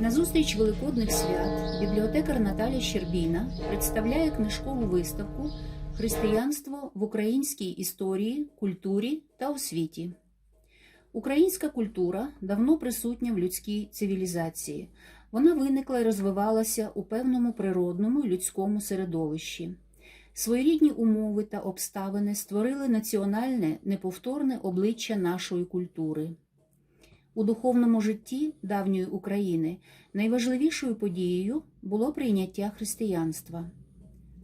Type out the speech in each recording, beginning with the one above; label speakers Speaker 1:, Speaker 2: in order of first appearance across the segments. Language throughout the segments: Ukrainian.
Speaker 1: На зустріч великодних свят бібліотекар Наталя Щербіна представляє книжкову виставку Християнство в українській історії, культурі та освіті. Українська культура давно присутня в людській цивілізації. Вона виникла і розвивалася у певному природному людському середовищі. Своєрідні умови та обставини створили національне неповторне обличчя нашої культури. У духовному житті давньої України найважливішою подією було прийняття християнства.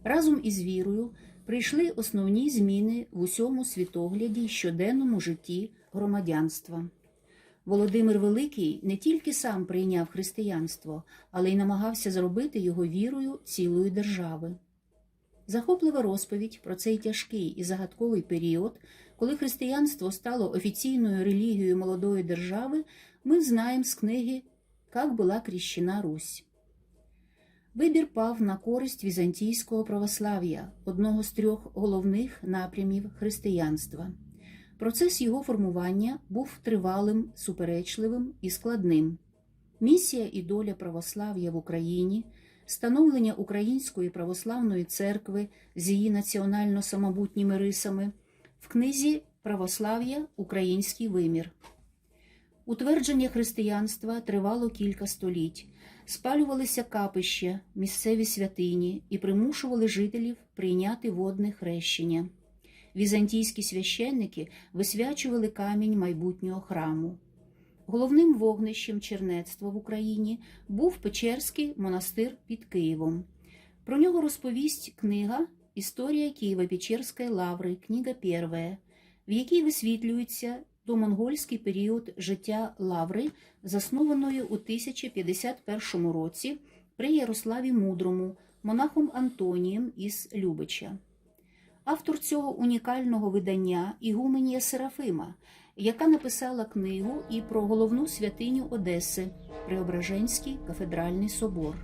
Speaker 1: Разом із вірою прийшли основні зміни в усьому світогляді й щоденному житті громадянства. Володимир Великий не тільки сам прийняв християнство, але й намагався зробити його вірою цілої держави. Захоплива розповідь про цей тяжкий і загадковий період, коли християнство стало офіційною релігією молодої держави, ми знаємо з книги «Как була кріщена Русь». Вибір пав на користь візантійського православ'я, одного з трьох головних напрямів християнства. Процес його формування був тривалим, суперечливим і складним. Місія і доля православ'я в Україні – становлення Української православної церкви з її національно самобутніми рисами в книзі Православ'я Український вимір. Утвердження християнства тривало кілька століть, спалювалися капища, місцеві святині і примушували жителів прийняти водне хрещення. Візантійські священники висвячували камінь майбутнього храму. Головним вогнищем чернецтва в Україні був Печерський монастир під Києвом. Про нього розповість книга Історія Києво-Печерської лаври, книга перша, в якій висвітлюється домонгольський період життя лаври, заснованої у 1051 році при Ярославі Мудрому, монахом Антонієм із Любича. Автор цього унікального видання Ігуменія Серафима, яка написала книгу і про головну святиню Одеси Преображенський кафедральний собор.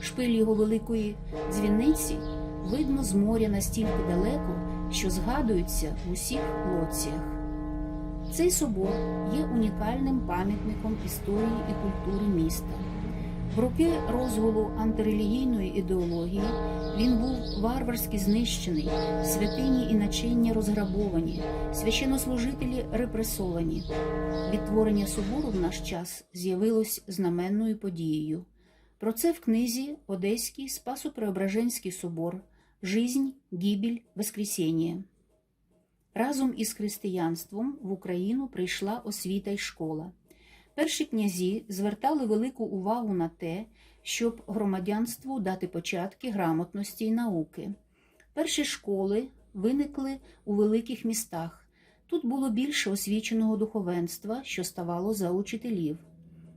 Speaker 1: Шпиль його великої дзвіниці видно з моря настільки далеко, що згадується в усіх лоціях. Цей собор є унікальним пам'ятником історії і культури міста. В роки розгулу антирелігійної ідеології він був варварськи знищений, святині і начиння розграбовані, священнослужителі репресовані. Відтворення собору в наш час з'явилось знаменною подією. Про це в книзі Одеський Спасо-Преображенський собор Жизнь, гібель, Воскресіння. Разом із християнством в Україну прийшла освіта й школа. Перші князі звертали велику увагу на те, щоб громадянству дати початки грамотності й науки. Перші школи виникли у великих містах. Тут було більше освіченого духовенства, що ставало за учителів.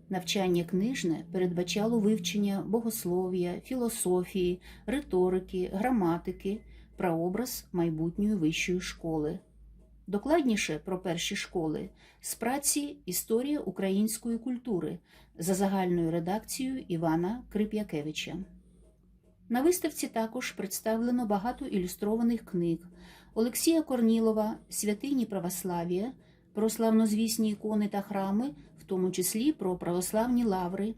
Speaker 1: Навчання книжне передбачало вивчення богослов'я, філософії, риторики, граматики, прообраз майбутньої вищої школи. Докладніше про перші школи з праці Історія української культури за загальною редакцією Івана Крип'якевича. На виставці також представлено багато ілюстрованих книг Олексія Корнілова Святині православ'я про славнозвісні ікони та храми, в тому числі про православні лаври,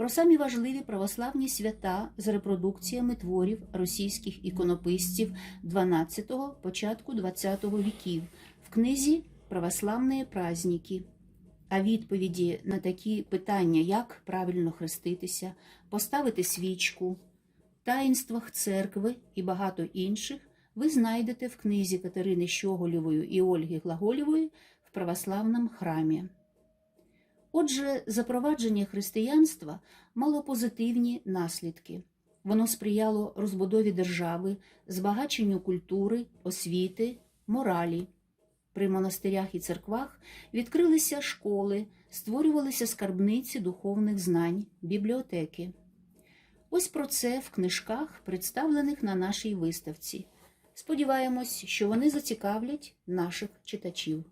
Speaker 1: про самі важливі православні свята з репродукціями творів російських іконописців 12-го, початку 20-го віків в книзі Православні праздники. А відповіді на такі питання, як правильно хреститися, поставити свічку, таїнствах церкви і багато інших, ви знайдете в книзі Катерини Щоголєвої і Ольги Глаголєвої в православному храмі. Отже, запровадження християнства мало позитивні наслідки. Воно сприяло розбудові держави, збагаченню культури, освіти, моралі. При монастирях і церквах відкрилися школи, створювалися скарбниці духовних знань, бібліотеки. Ось про це в книжках, представлених на нашій виставці. Сподіваємось, що вони зацікавлять наших читачів.